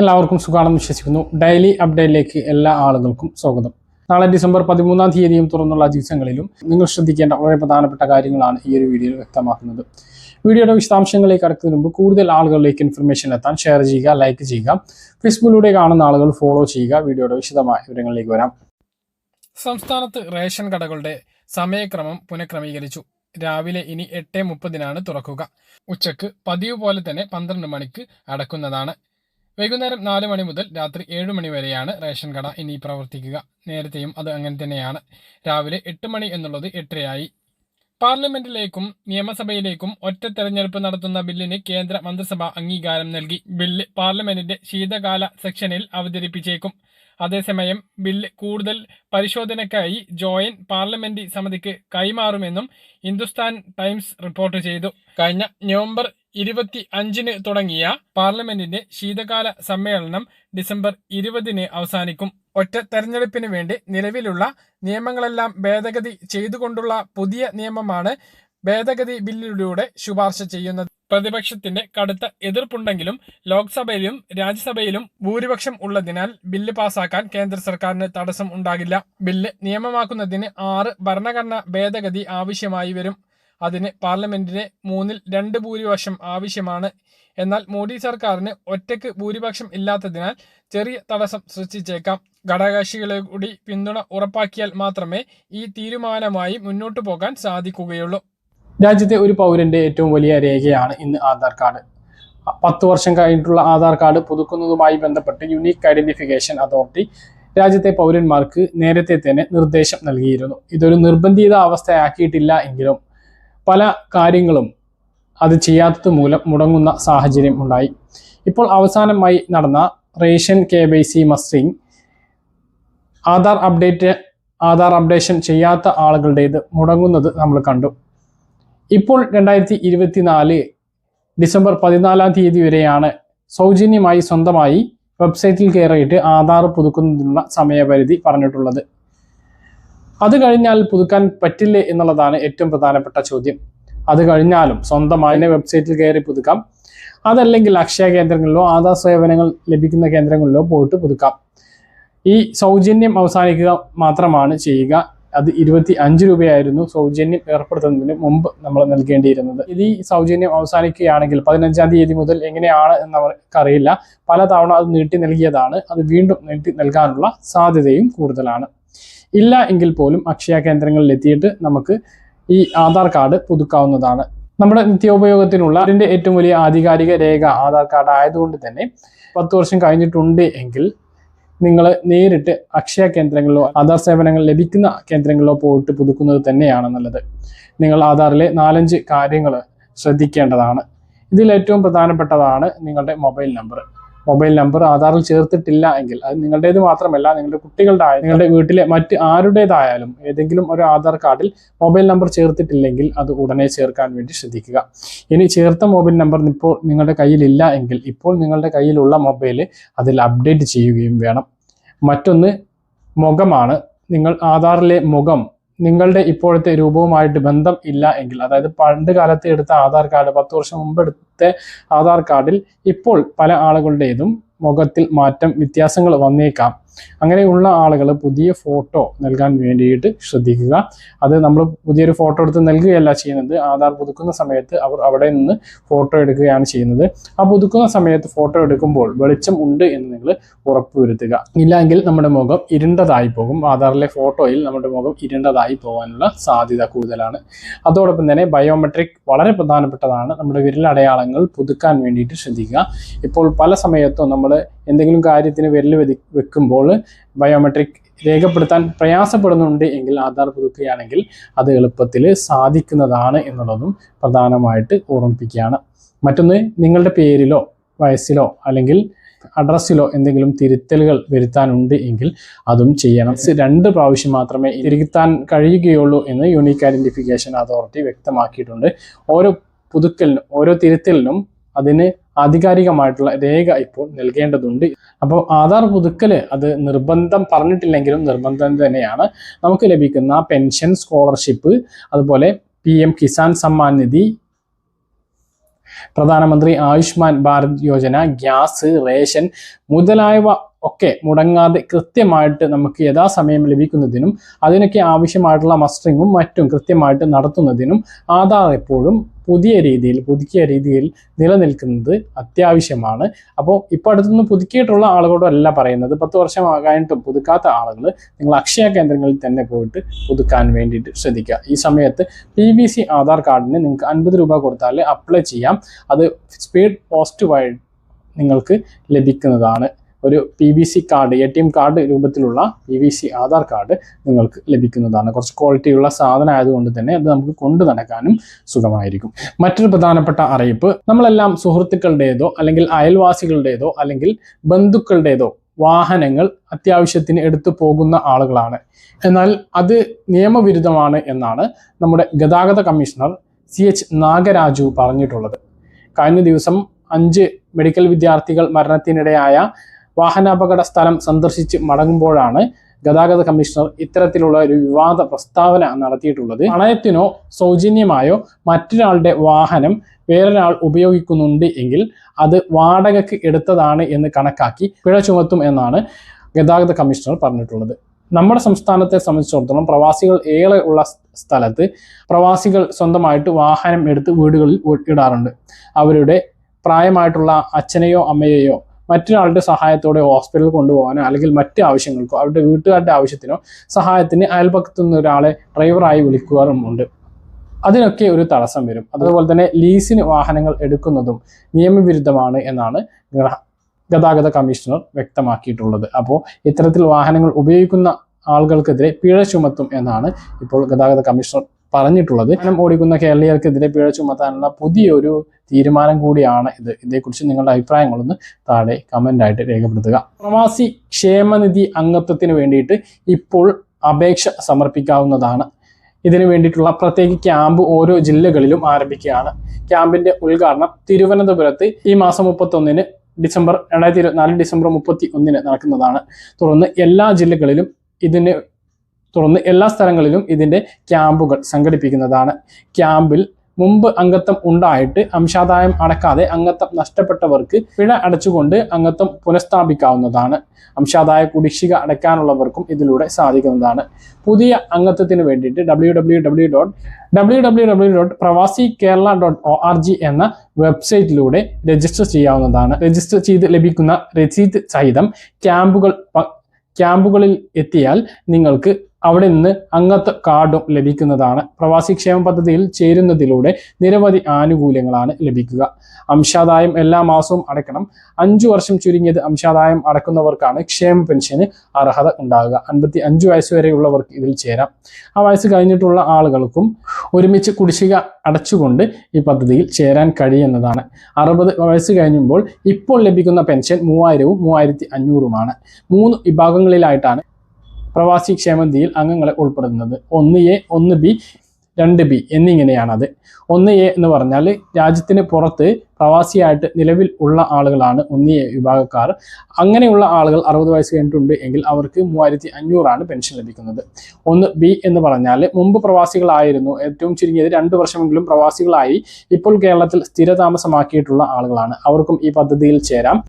എല്ലാവർക്കും സുഖാണെന്ന് വിശ്വസിക്കുന്നു. ഡെയിലി അപ്ഡേറ്റിലേക്ക് എല്ലാ ആളുകൾക്കും സ്വാഗതം. നാളെ ഡിസംബർ പതിമൂന്നാം തീയതിയും തുറന്നുള്ള ദിവസങ്ങളിലും നിങ്ങൾ ശ്രദ്ധിക്കേണ്ട വളരെ പ്രധാനപ്പെട്ട കാര്യങ്ങളാണ് ഈ ഒരു വീഡിയോയിൽ വ്യക്തമാക്കുന്നത്. വീഡിയോയുടെ വിശദാംശങ്ങളിലേക്ക് കടക്കുന്നതിന് മുമ്പ് കൂടുതൽ ആളുകളിലേക്ക് ഇൻഫർമേഷൻ എത്താൻ ഷെയർ ചെയ്യുക ലൈക്ക് ചെയ്യുക ഫേസ്ബുക്കിലൂടെ കാണുന്ന ആളുകൾ ഫോളോ ചെയ്യുക വീഡിയോയുടെ വിശദമായ വിവരങ്ങളിലേക്ക് വരാം. സംസ്ഥാനത്ത് റേഷൻ കടകളുടെ സമയക്രമം പുനഃക്രമീകരിച്ചു. രാവിലെ ഇനി എട്ട് മുപ്പതിനാണ് തുറക്കുക. ഉച്ചയ്ക്ക് പതിവ് പോലെ തന്നെ പന്ത്രണ്ട് മണിക്ക് അടക്കുന്നതാണ്. വൈകുന്നേരം നാല് മണി മുതൽ രാത്രി ഏഴ് മണി വരെയാണ് റേഷൻ കട ഇനി പ്രവർത്തിക്കുക. നേരത്തെയും അത് അങ്ങനെ തന്നെയാണ്. രാവിലെ എട്ട് മണി എന്നുള്ളത് എട്ടരയായി. പാർലമെന്റിലേക്കും നിയമസഭയിലേക്കും ഒറ്റ തെരഞ്ഞെടുപ്പ് നടത്തുന്ന ബില്ലിന് കേന്ദ്ര മന്ത്രിസഭ അംഗീകാരം നൽകി. ബില്ല് പാർലമെന്റിന്റെ ശീതകാല സെക്ഷനിൽ അവതരിപ്പിച്ചേക്കും. അതേസമയം ബില്ല് കൂടുതൽ പരിശോധനയ്ക്കായി ജോയിന്റ് പാർലമെന്റ് സമിതിക്ക് കൈമാറുമെന്നും ഹിന്ദുസ്ഥാൻ ടൈംസ് റിപ്പോർട്ട് ചെയ്തു. കഴിഞ്ഞ നവംബർ ഇരുപത്തി അഞ്ചിന് തുടങ്ങിയ പാർലമെന്റിന്റെ ശീതകാല സമ്മേളനം ഡിസംബർ ഇരുപതിന് അവസാനിക്കും. ഒറ്റ തെരഞ്ഞെടുപ്പിന് വേണ്ടി നിലവിലുള്ള നിയമങ്ങളെല്ലാം ഭേദഗതി ചെയ്തുകൊണ്ടുള്ള പുതിയ നിയമമാണ് ഭേദഗതി ബില്ലിലൂടെ ശുപാർശ ചെയ്യുന്നത്. പ്രതിപക്ഷത്തിന്റെ കടുത്ത എതിർപ്പുണ്ടെങ്കിലും ലോക്സഭയിലും രാജ്യസഭയിലും ഭൂരിപക്ഷം ഉള്ളതിനാൽ ബില്ല് പാസാക്കാൻ കേന്ദ്ര സർക്കാരിന് തടസ്സം ഉണ്ടാകില്ല. ബില്ല് നിയമമാക്കുന്നതിന് ആറ് ഭരണഘടനാ ഭേദഗതി ആവശ്യമായി വരും. അതിന് പാർലമെന്റിന് മൂന്നിൽ രണ്ട് ഭൂരിപക്ഷം ആവശ്യമാണ്. എന്നാൽ മോദി സർക്കാരിന് ഒറ്റയ്ക്ക് ഭൂരിപക്ഷം ഇല്ലാത്തതിനാൽ ചെറിയ തടസ്സം സൃഷ്ടിച്ചേക്കാം. ഘടകകക്ഷികളെ കൂടി പിന്തുണ ഉറപ്പാക്കിയാൽ മാത്രമേ ഈ തീരുമാനമായി മുന്നോട്ടു പോകാൻ സാധിക്കുകയുള്ളൂ. രാജ്യത്തെ ഒരു പൗരന്റെ ഏറ്റവും വലിയ രേഖയാണ് ഇന്ന് ആധാർ കാർഡ്. പത്ത് വർഷം കഴിഞ്ഞിട്ടുള്ള ആധാർ കാർഡ് പുതുക്കുന്നതുമായി ബന്ധപ്പെട്ട് യുണീക്ക് ഐഡന്റിഫിക്കേഷൻ അതോറിറ്റി രാജ്യത്തെ പൗരന്മാർക്ക് നേരത്തെ തന്നെ നിർദ്ദേശം നൽകിയിരുന്നു. ഇതൊരു നിർബന്ധിത അവസ്ഥയാക്കിയിട്ടില്ല എങ്കിലും പല കാര്യങ്ങളും അത് ചെയ്യാത്തത് മൂലം മുടങ്ങുന്ന സാഹചര്യം ഉണ്ടായി. ഇപ്പോൾ അവസാനമായി നടന്ന ration K Y C mustering Aadhaar update Aadhaar updation ചെയ്യാത്ത ആളുകളുടേത് മുടങ്ങുന്നത് നമ്മൾ കണ്ടു. ഇപ്പോൾ രണ്ടായിരത്തി ഇരുപത്തിനാല് ഡിസംബർ പതിനാലാം തീയതി വരെയാണ് സൗജന്യമായി സ്വന്തമായി വെബ്സൈറ്റിൽ കയറിയിട്ട് ആധാർ പുതുക്കുന്നതിനുള്ള സമയപരിധി പറഞ്ഞിട്ടുള്ളത്. അത് കഴിഞ്ഞാൽ പുതുക്കാൻ പറ്റില്ലേ എന്നുള്ളതാണ് ഏറ്റവും പ്രധാനപ്പെട്ട ചോദ്യം. അത് കഴിഞ്ഞാലും സ്വന്തമായി വെബ്സൈറ്റിൽ കയറി പുതുക്കാം. അതല്ലെങ്കിൽ അക്ഷയ കേന്ദ്രങ്ങളിലോ ആധാർ സേവനങ്ങൾ ലഭിക്കുന്ന കേന്ദ്രങ്ങളിലോ പോയിട്ട് പുതുക്കാം. ഈ സൗജന്യം അവസാനിക്കുക മാത്രമാണ് ചെയ്യുക. അത് ഇരുപത്തി അഞ്ച് രൂപയായിരുന്നു സൗജന്യം ഏർപ്പെടുത്തുന്നതിന് മുമ്പ് നമ്മൾ നൽകേണ്ടിയിരുന്നത്. ഇത് ഈ സൗജന്യം അവസാനിക്കുകയാണെങ്കിൽ പതിനഞ്ചാം തീയതി മുതൽ എങ്ങനെയാണ് എന്ന് അവർക്കറിയില്ല പല തവണ അത് നീട്ടി നൽകിയതാണ്. അത് വീണ്ടും നീട്ടി നൽകാനുള്ള സാധ്യതയും കൂടുതലാണ്. ഇല്ല എങ്കിൽ പോലും അക്ഷയ കേന്ദ്രങ്ങളിൽ എത്തിയിട്ട് നമുക്ക് ഈ ആധാർ കാർഡ് പുതുക്കാവുന്നതാണ്. നമ്മുടെ നിത്യോപയോഗത്തിനുള്ള അതിന്റെ ഏറ്റവും വലിയ ആധികാരിക രേഖ ആധാർ കാർഡ് ആയതുകൊണ്ട് തന്നെ പത്ത് വർഷം കഴിഞ്ഞിട്ടുണ്ട് എങ്കിൽ നിങ്ങൾ നേരിട്ട് അക്ഷയ കേന്ദ്രങ്ങളിലോ ആധാർ സേവനങ്ങൾ ലഭിക്കുന്ന കേന്ദ്രങ്ങളിലോ പോയിട്ട് പുതുക്കുന്നത് തന്നെയാണ് നല്ലത്. നിങ്ങൾ ആധാറിലെ നാലഞ്ച് കാര്യങ്ങൾ ശ്രദ്ധിക്കേണ്ടതാണ്. ഇതിൽ ഏറ്റവും പ്രധാനപ്പെട്ടതാണ് നിങ്ങളുടെ മൊബൈൽ നമ്പർ. മൊബൈൽ നമ്പർ ആധാറിൽ ചേർത്തിട്ടില്ല എങ്കിൽ അത് നിങ്ങളുടേത് മാത്രമല്ല നിങ്ങളുടെ കുട്ടികളുടെ നിങ്ങളുടെ വീട്ടിലെ മറ്റ് ആരുടേതായാലും ഏതെങ്കിലും ഒരു ആധാർ കാർഡിൽ മൊബൈൽ നമ്പർ ചേർത്തിട്ടില്ലെങ്കിൽ അത് ഉടനെ ചേർക്കാൻ വേണ്ടി ശ്രദ്ധിക്കുക. ഇനി ചേർത്ത മൊബൈൽ നമ്പർ ഇപ്പോൾ നിങ്ങളുടെ കയ്യിലില്ല എങ്കിൽ ഇപ്പോൾ നിങ്ങളുടെ കയ്യിലുള്ള മൊബൈൽ അതിൽ അപ്ഡേറ്റ് ചെയ്യുകയും വേണം. മറ്റൊന്ന് മുഖമാണ്. നിങ്ങൾ ആധാറിലെ മുഖം നിങ്ങളുടെ ഇപ്പോഴത്തെ രൂപവുമായിട്ട് ബന്ധം ഇല്ല എങ്കിൽ അതായത് പണ്ട് കാലത്ത് എടുത്ത ആധാർ കാർഡ് പത്ത് വർഷം മുമ്പ് എടുത്ത ആധാർ കാർഡിൽ ഇപ്പോൾ പല ആളുകളുടേതും മുഖത്തിൽ മാറ്റം വ്യത്യാസങ്ങൾ വന്നേക്കാം. അങ്ങനെയുള്ള ആളുകൾ പുതിയ ഫോട്ടോ നൽകാൻ വേണ്ടിയിട്ട് ശ്രദ്ധിക്കുക. അത് നമ്മൾ പുതിയൊരു ഫോട്ടോ എടുത്ത് നൽകുകയല്ല ചെയ്യുന്നത്. ആധാർ പുതുക്കുന്ന സമയത്ത് അവർ അവിടെ നിന്ന് ഫോട്ടോ എടുക്കുകയാണ് ചെയ്യുന്നത്. ആ പുതുക്കുന്ന സമയത്ത് ഫോട്ടോ എടുക്കുമ്പോൾ വെളിച്ചം ഉണ്ട് എന്ന് നിങ്ങൾ ഉറപ്പുവരുത്തുക. ഇല്ലെങ്കിൽ നമ്മുടെ മുഖം ഇരുണ്ടതായി പോകും. ആധാറിലെ ഫോട്ടോയിൽ നമ്മുടെ മുഖം ഇരുണ്ടതായി പോകാനുള്ള സാധ്യത കൂടുതലാണ്. അതോടൊപ്പം തന്നെ ബയോമെട്രിക് വളരെ പ്രധാനപ്പെട്ടതാണ്. നമ്മുടെ വിരലടയാളങ്ങൾ പുതുക്കാൻ വേണ്ടിയിട്ട് ശ്രദ്ധിക്കുക. ഇപ്പോൾ പല സമയത്തും നമ്മൾ എന്തെങ്കിലും കാര്യത്തിന് വിരൽ വെക്കുമ്പോൾ ബയോമെട്രിക് രേഖപ്പെടുത്താൻ പ്രയാസപ്പെടുന്നുണ്ട് എങ്കിൽ ആധാർ പുതുക്കുകയാണെങ്കിൽ അത് എളുപ്പത്തിൽ സാധിക്കുന്നതാണ് എന്നുള്ളതും പ്രധാനമായിട്ട് ഓർമ്മിപ്പിക്കുകയാണ്. മറ്റൊന്ന് നിങ്ങളുടെ പേരിലോ വയസ്സിലോ അല്ലെങ്കിൽ അഡ്രസ്സിലോ എന്തെങ്കിലും തിരുത്തലുകൾ വരുത്താനുണ്ട് എങ്കിൽ അതും ചെയ്യണം. രണ്ട് പ്രാവശ്യം മാത്രമേ തിരുത്താൻ കഴിയുകയുള്ളൂ എന്ന് യൂണീക്ക് ഐഡന്റിഫിക്കേഷൻ അതോറിറ്റി വ്യക്തമാക്കിയിട്ടുണ്ട്. ഓരോ പുതുക്കലിനും ഓരോ തിരുത്തലിനും അതിന് ആധികാരികമായിട്ടുള്ള രേഖ ഇപ്പോൾ നൽകേണ്ടതുണ്ട്. അപ്പോൾ ആധാർ പുതുക്കൽ അത് നിർബന്ധം പറഞ്ഞിട്ടില്ലെങ്കിലും നിർബന്ധം തന്നെയാണ്. നമുക്ക് ലഭിക്കുന്ന പെൻഷൻ സ്കോളർഷിപ്പ് അതുപോലെ P M Kisan Samman Nidhi Pradhan Mantri Ayushman Bharat Yojana gas ration മുതലായവ ഒക്കെ മുടങ്ങാതെ കൃത്യമായിട്ട് നമുക്ക് യഥാസമയം ലഭിക്കുന്നതിനും അതിനൊക്കെ ആവശ്യമായിട്ടുള്ള മസ്റ്ററിങ്ങും മറ്റും കൃത്യമായിട്ട് നടത്തുന്നതിനും ആധാർ എപ്പോഴും പുതിയ രീതിയിൽ പുതുക്കിയ രീതിയിൽ നിലനിൽക്കുന്നത് അത്യാവശ്യമാണ്. അപ്പോൾ ഇപ്പോൾ അടുത്തുനിന്ന് പുതുക്കിയിട്ടുള്ള ആളുകളോടല്ല പറയുന്നത്. പത്ത് വർഷം പുതുക്കാത്ത ആളുകൾ നിങ്ങൾ അക്ഷയ കേന്ദ്രങ്ങളിൽ തന്നെ പോയിട്ട് പുതുക്കാൻ വേണ്ടിയിട്ട് ശ്രദ്ധിക്കുക. ഈ സമയത്ത് പി സി ആധാർ കാർഡിന് നിങ്ങൾക്ക് അൻപത് രൂപ കൊടുത്താൽ അപ്ലൈ ചെയ്യാം. അത് സ്പീഡ് പോസ്റ്റ് വഴി നിങ്ങൾക്ക് ലഭിക്കുന്നതാണ്. ഒരു P V C card A T M card രൂപത്തിലുള്ള P V C Aadhaar card നിങ്ങൾക്ക് ലഭിക്കുന്നതാണ്. കുറച്ച് ക്വാളിറ്റിയുള്ള സാധനം ആയതുകൊണ്ട് തന്നെ അത് നമുക്ക് കൊണ്ടു നടക്കാനും സുഖമായിരിക്കും. മറ്റൊരു പ്രധാനപ്പെട്ട അറിയിപ്പ് നമ്മളെല്ലാം സുഹൃത്തുക്കളുടേതോ അല്ലെങ്കിൽ അയൽവാസികളുടേതോ അല്ലെങ്കിൽ ബന്ധുക്കളുടേതോ വാഹനങ്ങൾ അത്യാവശ്യത്തിന് എടുത്തു പോകുന്ന ആളുകളാണ്. എന്നാൽ അത് നിയമവിരുദ്ധമാണ് എന്നാണ് നമ്മുടെ ഗതാഗത കമ്മീഷണർ സി എച്ച് നാഗരാജു പറഞ്ഞിട്ടുള്ളത്. കഴിഞ്ഞ ദിവസം അഞ്ച് മെഡിക്കൽ വിദ്യാർത്ഥികൾ മരണത്തിനിടയായ വാഹനാപകട സ്ഥലം സന്ദർശിച്ച് മടങ്ങുമ്പോഴാണ് ഗതാഗത കമ്മീഷണർ ഇത്തരത്തിലുള്ള ഒരു വിവാദ പ്രസ്താവന നടത്തിയിട്ടുള്ളത്. പണയത്തിനോ സൗജന്യമായോ മറ്റൊരാളുടെ വാഹനം വേറൊരാൾ ഉപയോഗിക്കുന്നുണ്ട് എങ്കിൽ അത് വാടകയ്ക്ക് എടുത്തതാണ് എന്ന് കണക്കാക്കി പിഴ ചുമത്തും എന്നാണ് ഗതാഗത കമ്മീഷണർ പറഞ്ഞിട്ടുള്ളത്. നമ്മുടെ സംസ്ഥാനത്തെ സംബന്ധിച്ചിടത്തോളം പ്രവാസികൾ ഏറെ ഉള്ള സ്ഥലത്ത് പ്രവാസികൾ സ്വന്തമായിട്ട് വാഹനം എടുത്ത് വീടുകളിൽ ഇടാറുണ്ട്. അവരുടെ പ്രായമായിട്ടുള്ള അച്ഛനെയോ അമ്മയെയോ മറ്റൊരാളുടെ സഹായത്തോടെ ഹോസ്പിറ്റലിൽ കൊണ്ടുപോകാനോ അല്ലെങ്കിൽ മറ്റ് ആവശ്യങ്ങൾക്കോ അവരുടെ വീട്ടുകാരുടെ ആവശ്യത്തിനോ സഹായത്തിന് അയൽപക്കത്തു നിന്ന് ഒരാളെ ഡ്രൈവറായി വിളിക്കാറുമുണ്ട്. അതിനൊക്കെ ഒരു തടസ്സം വരും. അതുപോലെ തന്നെ ലീസിന് വാഹനങ്ങൾ എടുക്കുന്നതും നിയമവിരുദ്ധമാണ് എന്നാണ് ഗതാഗത കമ്മീഷണർ വ്യക്തമാക്കിയിട്ടുള്ളത്. അപ്പോൾ ഇത്തരത്തിൽ വാഹനങ്ങൾ ഉപയോഗിക്കുന്ന ആളുകൾക്കെതിരെ പിഴ ചുമത്തും എന്നാണ് ഇപ്പോൾ ഗതാഗത കമ്മീഷണർ പറഞ്ഞിട്ടുള്ളത്. ഓടിക്കുന്ന കേരളീയർക്കെതിരെ പിഴ ചുമത്താനുള്ള പുതിയൊരു തീരുമാനം കൂടിയാണ് ഇത്. ഇതേക്കുറിച്ച് നിങ്ങളുടെ അഭിപ്രായങ്ങളൊന്ന് താഴെ കമന്റായിട്ട് രേഖപ്പെടുത്തുക. പ്രവാസി ക്ഷേമനിധി അംഗത്വത്തിന് വേണ്ടിയിട്ട് ഇപ്പോൾ അപേക്ഷ സമർപ്പിക്കാവുന്നതാണ്. ഇതിനു വേണ്ടിയിട്ടുള്ള പ്രത്യേക ക്യാമ്പ് ഓരോ ജില്ലകളിലും ആരംഭിക്കുകയാണ്. ക്യാമ്പിന്റെ ഉദ്ഘാടനം തിരുവനന്തപുരത്ത് ഈ മാസം മുപ്പത്തൊന്നിന് ഡിസംബർ രണ്ടായിരത്തി ഇരുപത്തിനാല് ഡിസംബർ മുപ്പത്തി ഒന്നിന് നടക്കുന്നതാണ്. തുടർന്ന് എല്ലാ ജില്ലകളിലും ഇതിന് തുടർന്ന് എല്ലാ സ്ഥലങ്ങളിലും ഇതിന്റെ ക്യാമ്പുകൾ സംഘടിപ്പിക്കുന്നതാണ്. ക്യാമ്പിൽ മുമ്പ് അംഗത്വം ഉണ്ടായിട്ട് അംശാദായം അടക്കാതെ അംഗത്വം നഷ്ടപ്പെട്ടവർക്ക് പിഴ അടച്ചുകൊണ്ട് അംഗത്വം പുനഃസ്ഥാപിക്കാവുന്നതാണ്. അംശാദായ കുടിശ്ശിക അടയ്ക്കാനുള്ളവർക്കും ഇതിലൂടെ സാധിക്കുന്നതാണ്. പുതിയ അംഗത്വത്തിന് വേണ്ടിയിട്ട് W W W dot W W W dot Pravasi Kerala dot O R G എന്ന വെബ്സൈറ്റിലൂടെ രജിസ്റ്റർ ചെയ്യാവുന്നതാണ്. രജിസ്റ്റർ ചെയ്ത് ലഭിക്കുന്ന രസീത് സഹിതം ക്യാമ്പുകൾ ക്യാമ്പുകളിൽ എത്തിയാൽ നിങ്ങൾക്ക് അവിടെ നിന്ന് അംഗത്വ കാർഡും ലഭിക്കുന്നതാണ്. പ്രവാസി ക്ഷേമ പദ്ധതിയിൽ ചേരുന്നതിലൂടെ നിരവധി ആനുകൂല്യങ്ങളാണ് ലഭിക്കുക. അംശാദായം എല്ലാ മാസവും അടയ്ക്കണം. അഞ്ചു വർഷം ചുരുങ്ങിയത് അംശാദായം അടക്കുന്നവർക്കാണ് ക്ഷേമ പെൻഷന് അർഹത ഉണ്ടാകുക. അൻപത്തി അഞ്ച് വയസ്സ് വരെയുള്ളവർക്ക് ഇതിൽ ചേരാം. ആ വയസ്സ് കഴിഞ്ഞിട്ടുള്ള ആളുകൾക്കും ഒരുമിച്ച് കുടിശ്ശിക അടച്ചുകൊണ്ട് ഈ പദ്ധതിയിൽ ചേരാൻ കഴിയുന്നതാണ്. അറുപത് വയസ്സ് കഴിഞ്ഞുമ്പോൾ ഇപ്പോൾ ലഭിക്കുന്ന പെൻഷൻ മൂവായിരവും മൂവായിരത്തി അഞ്ഞൂറുമാണ് മൂന്ന് വിഭാഗങ്ങളിലായിട്ടാണ് പ്രവാസി ക്ഷേമനിധിയിൽ അംഗങ്ങളെ ഉൾപ്പെടുന്നത്. ഒന്ന് എ ഒന്ന് ബി രണ്ട് ബി എന്നിങ്ങനെയാണത്. ഒന്ന് എ എന്ന് പറഞ്ഞാൽ രാജ്യത്തിന് പുറത്ത് പ്രവാസിയായിട്ട് നിലവിൽ ഉള്ള ആളുകളാണ് ഒന്നിയ വിഭാഗക്കാർ. അങ്ങനെയുള്ള ആളുകൾ അറുപത് വയസ്സ് കഴിഞ്ഞിട്ടുണ്ട് എങ്കിൽ അവർക്ക് മൂവായിരത്തി അഞ്ഞൂറാണ് പെൻഷൻ ലഭിക്കുന്നത്. ഒന്ന് ബി എന്ന് പറഞ്ഞാൽ മുമ്പ് പ്രവാസികളായിരുന്നു. ഏറ്റവും ചുരുങ്ങിയത് രണ്ട് വർഷമെങ്കിലും പ്രവാസികളായി ഇപ്പോൾ കേരളത്തിൽ സ്ഥിരതാമസമാക്കിയിട്ടുള്ള ആളുകളാണ്. അവർക്കും ഈ പദ്ധതിയിൽ ചേരാം.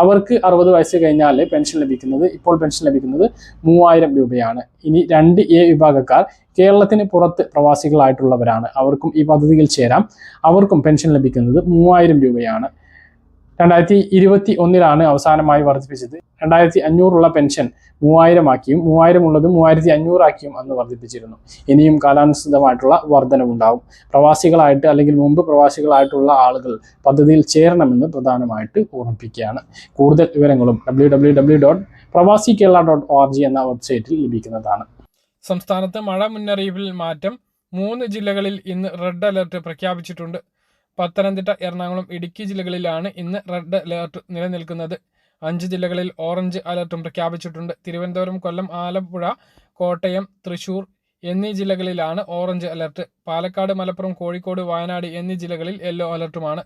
അവർക്ക് അറുപത് വയസ്സ് കഴിഞ്ഞാൽ പെൻഷൻ ലഭിക്കുന്നത് ഇപ്പോൾ പെൻഷൻ ലഭിക്കുന്നത് മൂവായിരം രൂപയാണ്. ഇനി രണ്ട് എ വിഭാഗക്കാർ കേരളത്തിന് പുറത്ത് പ്രവാസികളായിട്ടുള്ളവരാണ്. അവർക്കും ഈ പദ്ധതിയിൽ ചേരാം. അവർക്കും പെൻഷൻ ലഭിക്കുന്നത് മൂവായിരം രൂപയാണ്. രണ്ടായിരത്തി ഇരുപത്തി ഒന്നിലാണ് അവസാനമായി വർദ്ധിപ്പിച്ചത്. രണ്ടായിരത്തി അഞ്ഞൂറുള്ള പെൻഷൻ മൂവായിരം ആക്കിയും മൂവായിരം ഉള്ളത് മൂവായിരത്തി അഞ്ഞൂറാക്കിയും അന്ന് വർദ്ധിപ്പിച്ചിരുന്നു. ഇനിയും കാലാനുസൃതമായിട്ടുള്ള വർധനവുണ്ടാവും. പ്രവാസികളായിട്ട് അല്ലെങ്കിൽ മുമ്പ് പ്രവാസികളായിട്ടുള്ള ആളുകൾ പദ്ധതിയിൽ ചേരണമെന്ന് പ്രധാനമായിട്ട് ഓർമ്മിപ്പിക്കുകയാണ്. കൂടുതൽ വിവരങ്ങളും ഡബ്ല്യൂ എന്ന വെബ്സൈറ്റിൽ ലഭിക്കുന്നതാണ്. സംസ്ഥാനത്ത് മഴ മുന്നറിയിപ്പിൽ മാറ്റം മൂന്ന് ജില്ലകളിൽ ഇന്ന് റെഡ് അലർട്ട് പ്രഖ്യാപിച്ചിട്ടുണ്ട്. പത്തനംതിട്ട എറണാകുളം ഇടുക്കി ജില്ലകളിലാണ് ഇന്ന് റെഡ് അലേർട്ട് നിലനിൽക്കുന്നത്. അഞ്ച് ജില്ലകളിൽ ഓറഞ്ച് അലർട്ടും പ്രഖ്യാപിച്ചിട്ടുണ്ട്. തിരുവനന്തപുരം കൊല്ലം ആലപ്പുഴ കോട്ടയം തൃശൂർ എന്നീ ജില്ലകളിലാണ് ഓറഞ്ച് അലർട്ട്. പാലക്കാട് മലപ്പുറം കോഴിക്കോട് വയനാട് എന്നീ ജില്ലകളിൽ യെല്ലോ അലർട്ടുമാണ്.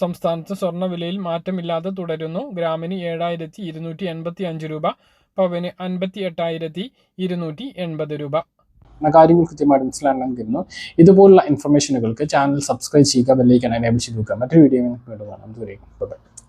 സംസ്ഥാനത്ത് സ്വർണവിലയിൽ മാറ്റമില്ലാതെ തുടരുന്നു. ഗ്രാമിന് ഏഴായിരത്തി ഇരുന്നൂറ്റി എൺപത്തി അഞ്ച് രൂപ പവന് അൻപത്തി എട്ടായിരത്തി ഇരുന്നൂറ്റി എൺപത് രൂപ. പറഞ്ഞ കാര്യങ്ങൾ കൃത്യമായിട്ട് മനസ്സിലാണെന്ന് ഇതുപോലുള്ള ഇൻഫർമേഷനുകൾക്ക് ചാനൽ സബ്സ്ക്രൈബ് ചെയ്യുക ബെല്ലൈക്കൺ എനേബിൾ ചെയ്ത് വെക്കുക. മറ്റൊരു വീഡിയോ വീണ്ടും കാണാം. ദൂരേക്കും ബൈ